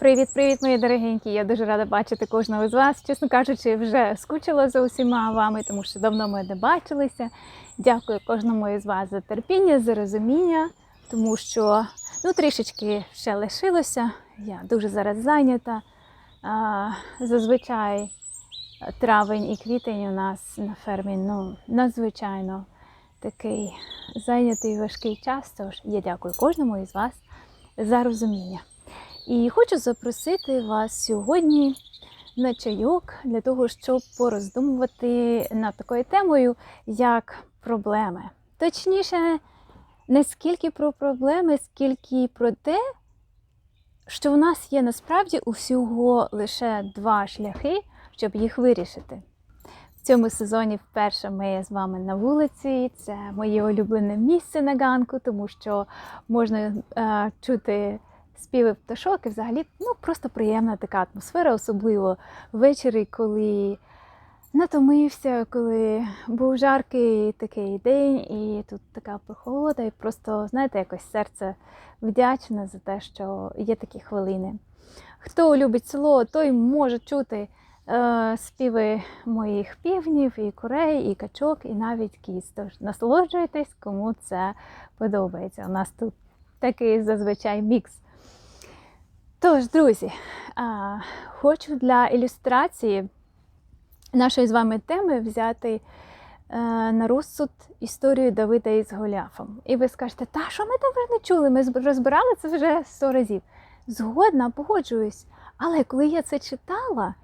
Привіт-привіт, мої дорогенькі! Я дуже рада бачити кожного з вас. Чесно кажучи, вже скучила за усіма вами, тому що давно ми не бачилися. Дякую кожному із вас за терпіння, за розуміння, тому що ну, трішечки ще лишилося. Я дуже зараз зайнята. Зазвичай травень і квітень у нас на фермі ну, надзвичайно такий зайнятий важкий час. Тож я дякую кожному із вас за розуміння. І хочу запросити вас сьогодні на чайок для того, щоб пороздумувати над такою темою, як проблеми. Точніше, не скільки про проблеми, скільки про те, що в нас є насправді усього лише два шляхи, щоб їх вирішити. В цьому сезоні вперше ми з вами на вулиці. Це моє улюблене місце на ганку, тому що можна е, чути співи пташок і взагалі ну, просто приємна така атмосфера, особливо ввечері, коли натомився, коли був жаркий такий день, і тут така прохолода, і просто, знаєте, якось серце вдячне за те, що є такі хвилини. Хто любить село, той може чути е, співи моїх півнів, і курей, і качок, і навіть кіз. Тож насолоджуйтесь, кому це подобається. У нас тут такий зазвичай мікс. Тож, друзі, хочу для ілюстрації нашої з вами теми взяти е, на розсуд історію Давида із Голіафом. І ви скажете, та що ми вже не чули? Ми розбирали це вже сто разів. Згодна, погоджуюсь. Але коли я це читала,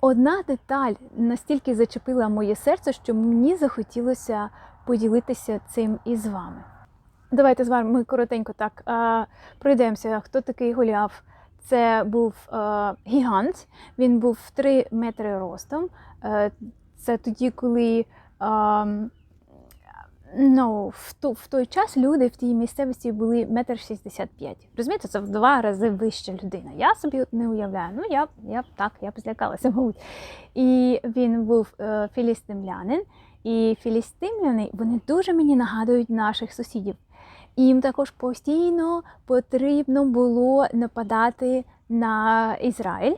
одна деталь настільки зачепила моє серце, що мені захотілося поділитися цим із вами. Давайте з вами ми коротенько так пройдемося. Хто такий Голіаф? Це був гігант, він був 3 метри ростом. Е, це тоді, коли ну, в, той час люди в тій місцевості були метр шістдесят п'ять. Розумієте, це в два рази вища людина. Я собі не уявляю. Ну, я, я так, я б злякалася, мабуть. І він був е, філістимлянин. І філістимляни вони дуже мені нагадують наших сусідів. Їм також постійно потрібно було нападати на Ізраїль.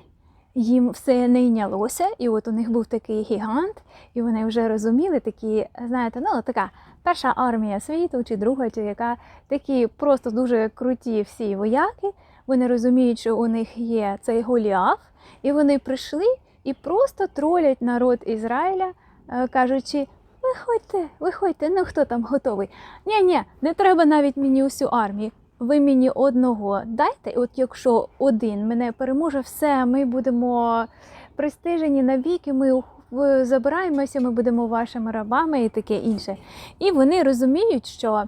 Їм все не йнялося, і от у них був такий гігант, і вони вже розуміли такі, знаєте, ну така перша армія світу чи друга, чи яка такі просто дуже круті всі вояки. Вони розуміють, що у них є цей Голіаф, і вони прийшли і просто тролять народ Ізраїля, е, кажучи: виходьте, виходьте, ну хто там готовий? Ні, ні, не треба навіть мені усю армію. Ви мені одного дайте, от якщо один мене переможе, все, ми будемо пристижені навіки, ми забираємося, ми будемо вашими рабами і таке інше. І вони розуміють, що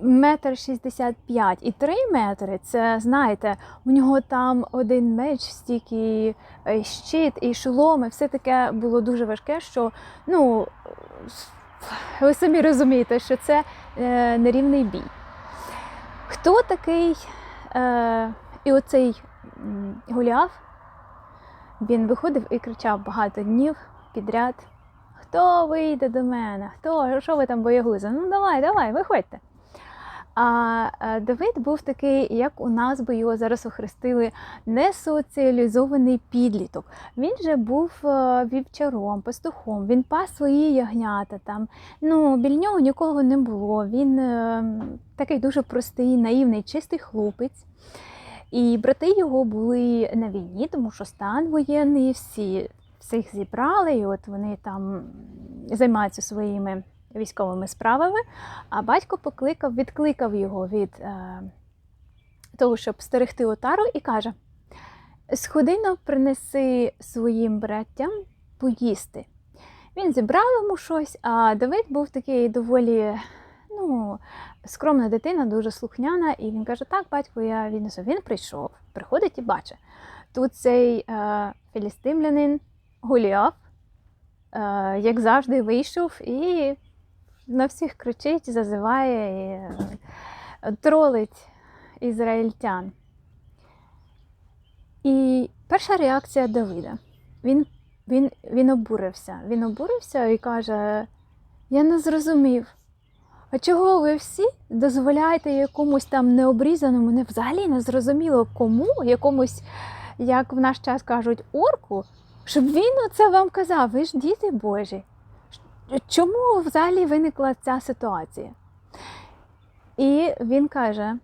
метр шістдесят п'ять і три метри це знаєте, у нього там один меч, стільки е, щит і шоломи, все таке було дуже важке, що ну ви самі розумієте, що це е, нерівний бій. Хто такий е, і оцей Голіаф? Він виходив і кричав багато днів підряд. Хто вийде до мене? Хто? Що ви там боягузи? Ну давай, давай, виходьте. А е, Давид був такий, як у нас би його зараз охрестили, несоціалізований підліток. Він же був е, вівчаром, пастухом, він пас свої ягнята там. Ну, біля нього нікого не було. Він е, такий дуже простий, наївний, чистий хлопець. І брати його були на війні, тому що стан воєнний, всі всіх зібрали, і от вони там займаються своїми військовими справами. А батько покликав, відкликав його від е, того, щоб стерегти отару, і каже: Сходино, принеси своїм браттям поїсти. Він зібрав йому щось, а Давид був такий доволі ну, скромна дитина, дуже слухняна, і він каже: Так, батько, я віднесу. Він прийшов, приходить і бачить. Тут цей е, філістимлянин Голіаф, е, як завжди, вийшов і на всіх кричить, зазиває і е, тролить ізраїльтян. І перша реакція Давида. Він, він, він обурився. Він обурився і каже: Я не зрозумів, А чого ви всі дозволяєте якомусь там необрізаному, не взагалі не зрозуміло кому, якомусь, як в наш час кажуть, орку, щоб він оце вам казав, ви ж діти Божі. Чому взагалі виникла ця ситуація? І він каже: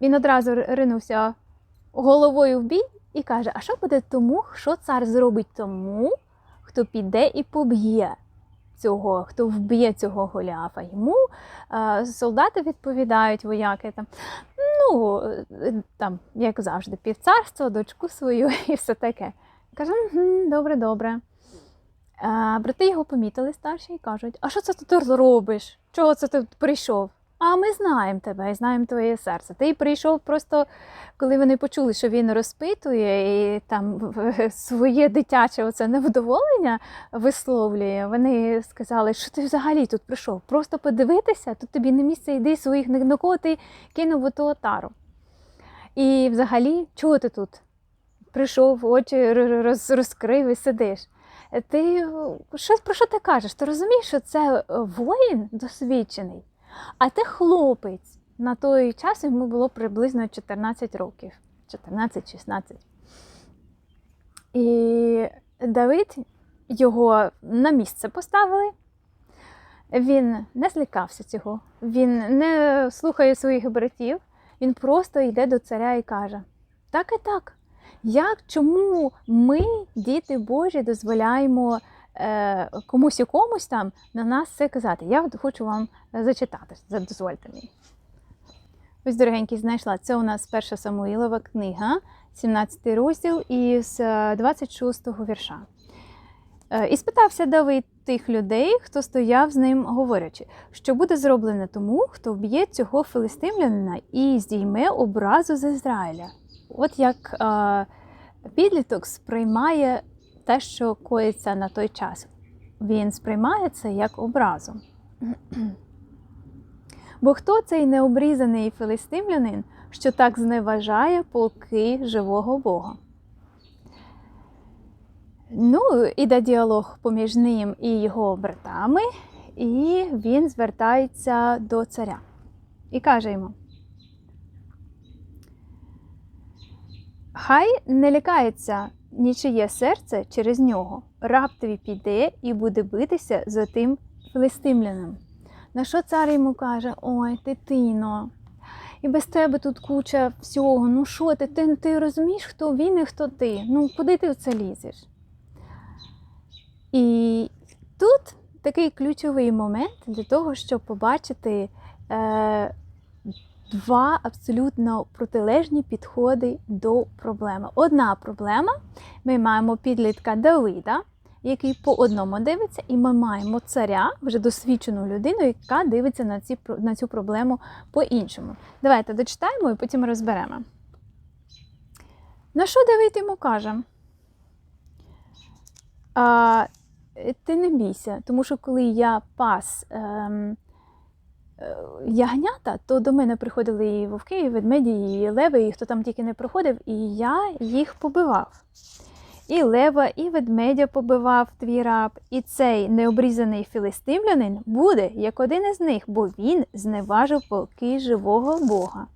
він одразу ринувся головою в бій і каже: А що буде тому, що цар зробить тому, хто піде і поб'є цього, хто вб'є цього Голіафа? Йому е, солдати відповідають, вояки там, ну, е, там, як завжди, півцарство, дочку свою і все таке. Каже, «Мгм, добре, добре. А, брати його помітили старші і кажуть: А що це ти тут робиш? Чого це ти прийшов? А ми знаємо тебе і знаємо твоє серце. Ти прийшов просто, коли вони почули, що він розпитує і там своє дитяче оце невдоволення висловлює. Вони сказали, що ти взагалі тут прийшов? Просто подивитися, тут тобі не місце, йди своїх на кого ти кинув у ту отару. І взагалі, чого ти тут? Прийшов, очі роз, розкрив і сидиш. Ти що, про що ти кажеш? Ти розумієш, що це е, воїн досвідчений, а ти хлопець. На той час йому було приблизно 14 років, 14-16. І Давид його на місце поставили. Він не злякався цього, він не слухає своїх братів, він просто йде до царя і каже: Так і так. Як чому ми, діти Божі, дозволяємо е, комусь і комусь там на нас це казати? Я хочу вам зачитати, дозвольте мені. Ось, дорогенькі, знайшла. Це у нас перша Самуїлова книга, 17 розділ із е, 26 вірша. Е, І спитався Давид тих людей, хто стояв з ним, говорячи, що буде зроблено тому, хто вб'є цього филистимлянина і здійме образу з Ізраїля. От як е, підліток сприймає те, що коїться на той час. Він сприймає це як образу. Бо хто цей необрізаний филистимлянин, що так зневажає полки живого Бога? Ну, іде діалог поміж ним і його братами, і він звертається до царя і каже йому: Хай не лякається нічиє серце через нього, раптові піде і буде битися за тим филистимляним. На що цар йому каже: Ой, дитино, і без тебе тут куча всього. Ну що ти? Ти, ти розумієш, хто він і хто ти? Ну куди ти в це лізеш? І тут такий ключовий момент для того, щоб побачити е, два абсолютно протилежні підходи до проблеми. Одна проблема: ми маємо підлітка Давида, який по одному дивиться, і ми маємо царя, вже досвідчену людину, яка дивиться на, ці, на цю проблему по-іншому. Давайте дочитаємо і потім розберемо. На що Давид йому каже? А, ти не бійся, тому що коли я пас ем, ягнята, то до мене приходили і вовки, і ведмеді, і леви, і хто там тільки не приходив, і я їх побивав. І лева, і ведмедя побивав твій раб, і цей необрізаний філистимлянин буде як один із них, бо він зневажив полки живого Бога.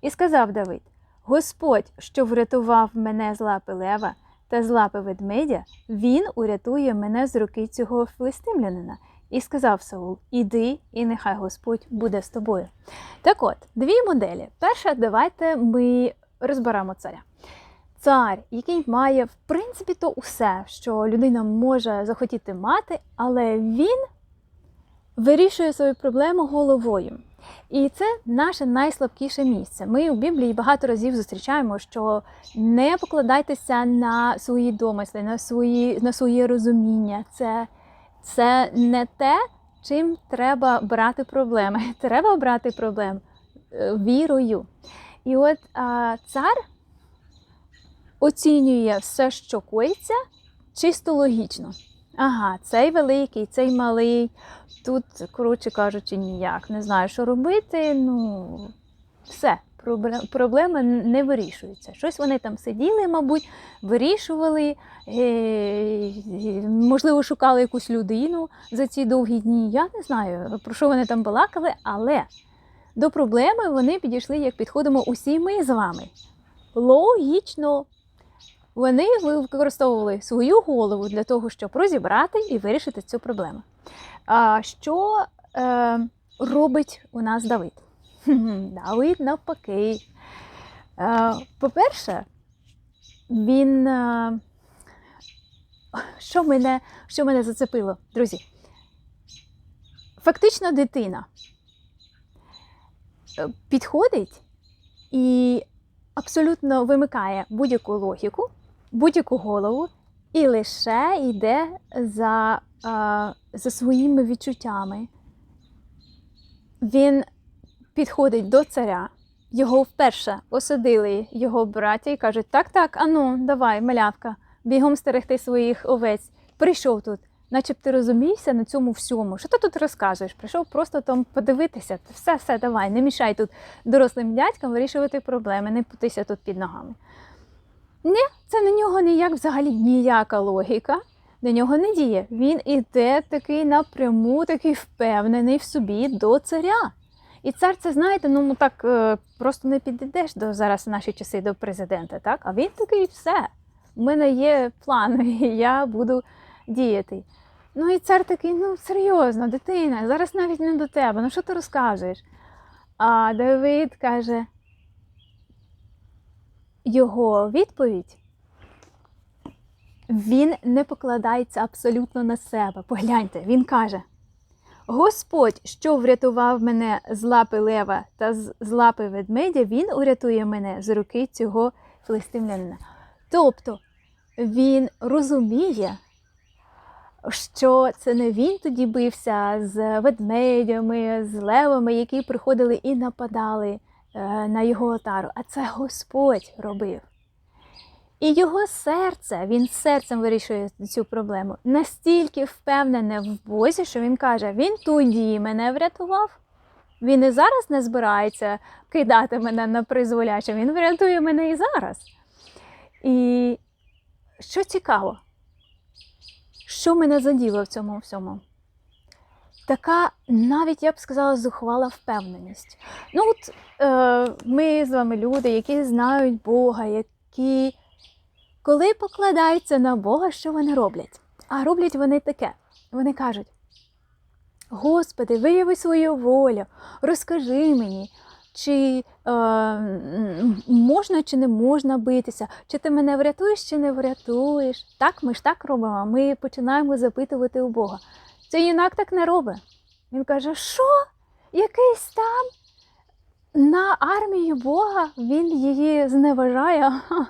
І сказав Давид: Господь, що врятував мене з лапи лева та з лапи ведмедя, він урятує мене з руки цього філистимлянина. І сказав Саул: Іди, і нехай Господь буде з тобою. Так от, дві моделі. Перша, давайте ми розберемо царя. Цар, який має, в принципі, то усе, що людина може захотіти мати, але він вирішує свою проблему головою. І це наше найслабкіше місце. Ми у Біблії багато разів зустрічаємо, що не покладайтеся на свої домисли, на свої, на своє розуміння. Це, це не те, чим треба брати проблеми. Треба брати проблем е, вірою. І от а, цар оцінює все, що коїться, чисто логічно. Ага, цей великий, цей малий. Тут, коротше кажучи, ніяк. Не знаю, що робити. Ну, все, пробле- проблема не вирішується. Щось вони там сиділи, мабуть, вирішували, е, можливо, шукали якусь людину за ці довгі дні. Я не знаю, про що вони там балакали, але до проблеми вони підійшли, як підходимо усі ми з вами. Логічно. Вони використовували свою голову для того, щоб розібрати і вирішити цю проблему. А що е, робить у нас Давид? Давид навпаки. Е, по-перше, він. Е, що, мене, що мене зацепило, друзі? Фактично дитина е, підходить і абсолютно вимикає будь-яку логіку, будь-яку голову і лише йде за, за своїми відчуттями. Він підходить до царя, його вперше осадили його браття і кажуть: так, так, ану, давай, малявка, бігом стерегти своїх овець. Прийшов тут, начеб ти розумієшся на цьому всьому. Що ти тут розказуєш? Прийшов просто там подивитися. Все, все, давай, не мішай тут дорослим дядькам вирішувати проблеми, не путися тут під ногами. Ні, це на нього ніяк взагалі ніяка логіка. На нього не діє. Він іде такий напряму, такий впевнений в собі до царя. І цар, це знаєте, ну так е, просто не підійдеш до зараз в наші часи до президента, так? А він такий все. У мене є план, і я буду діяти. Ну і цар такий, ну серйозно, дитина, зараз навіть не до тебе. Ну що ти розказуєш? А Давид каже, його відповідь. Він не покладається абсолютно на себе. Погляньте, він каже: Господь, що врятував мене з лапи лева та з лапи ведмедя, він урятує мене з руки цього филистимлянина. Тобто він розуміє, що це не він тоді бився з ведмедями, з левами, які приходили і нападали е, на його отару, а це Господь робив. І його серце, він серцем вирішує цю проблему, настільки впевнене в Бозі, що він каже: Він тоді мене врятував. Він і зараз не збирається кидати мене на призволяче, він врятує мене і зараз. І що цікаво, що мене заділо в цьому всьому? Така, навіть я б сказала, зухвала впевненість. Ну, от е, ми з вами люди, які знають Бога, які коли покладаються на Бога, що вони роблять? А роблять вони таке. Вони кажуть: Господи, вияви свою волю, розкажи мені, чи е, можна чи не можна битися, чи ти мене врятуєш, чи не врятуєш. Так, ми ж так робимо. Ми починаємо запитувати у Бога. Цей юнак так не робить. Він каже, що? Якийсь там на армію Бога він її зневажає.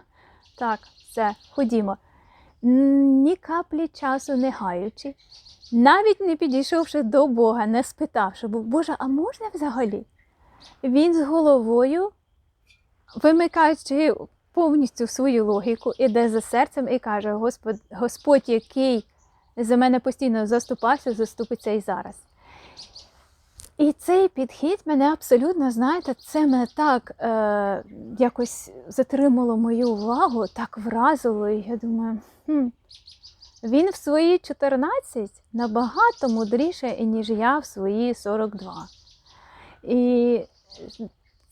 Так, все, ходімо. Ні каплі часу не гаючи, навіть не підійшовши до Бога, не спитавши, бо Боже, а можна взагалі? Він з головою, вимикаючи повністю свою логіку, іде за серцем і каже: Господь, Господь, який за мене постійно заступався, заступиться і зараз. І цей підхід мене абсолютно, знаєте, це мене так е, якось затримало мою увагу, так вразило. І я думаю, хм, він в свої 14 набагато мудріше, ніж я в свої 42. І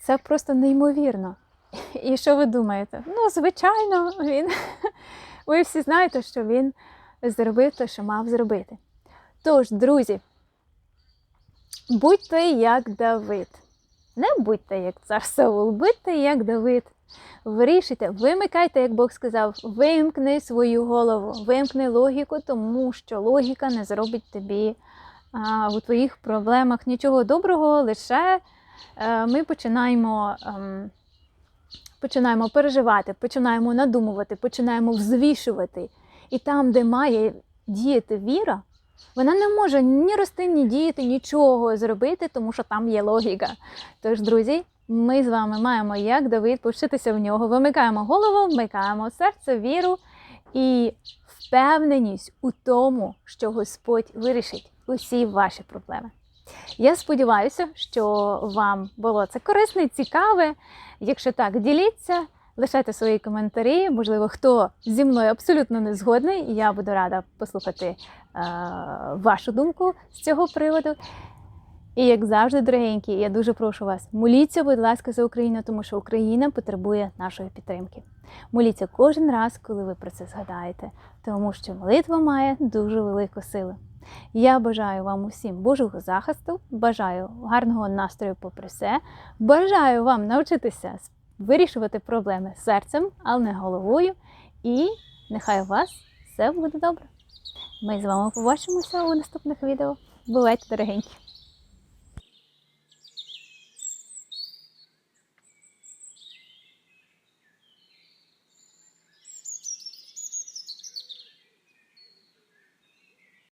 це просто неймовірно. І що ви думаєте? Ну, звичайно, він. Ви всі знаєте, що він зробив те, що мав зробити. Тож, друзі. Будьте як Давид. Не будьте як цар Саул, будьте як Давид. Вирішуйте, вимикайте, як Бог сказав, вимкни свою голову, вимкни логіку, тому що логіка не зробить тобі а, у твоїх проблемах нічого доброго, лише а, ми починаємо, а, починаємо переживати, починаємо надумувати, починаємо взвішувати. І там, де має діяти віра, вона не може ні рости, ні діяти, нічого зробити, тому що там є логіка. Тож, друзі, ми з вами маємо, як Давид, повчитися в нього. Вимикаємо голову, вмикаємо серце, віру і впевненість у тому, що Господь вирішить усі ваші проблеми. Я сподіваюся, що вам було це корисне, цікаве. Якщо так, діліться, лишайте свої коментарі. Можливо, хто зі мною абсолютно не згодний. Я буду рада послухати е, вашу думку з цього приводу. І як завжди, дорогенькі, я дуже прошу вас, моліться, будь ласка, за Україну, тому що Україна потребує нашої підтримки. Моліться кожен раз, коли ви про це згадаєте, тому що молитва має дуже велику силу. Я бажаю вам усім Божого захисту, бажаю гарного настрою попри все, бажаю вам навчитися вирішувати проблеми серцем, але не головою. І нехай у вас все буде добре. Ми з вами побачимося у наступних відео. Бувайте, дорогенькі!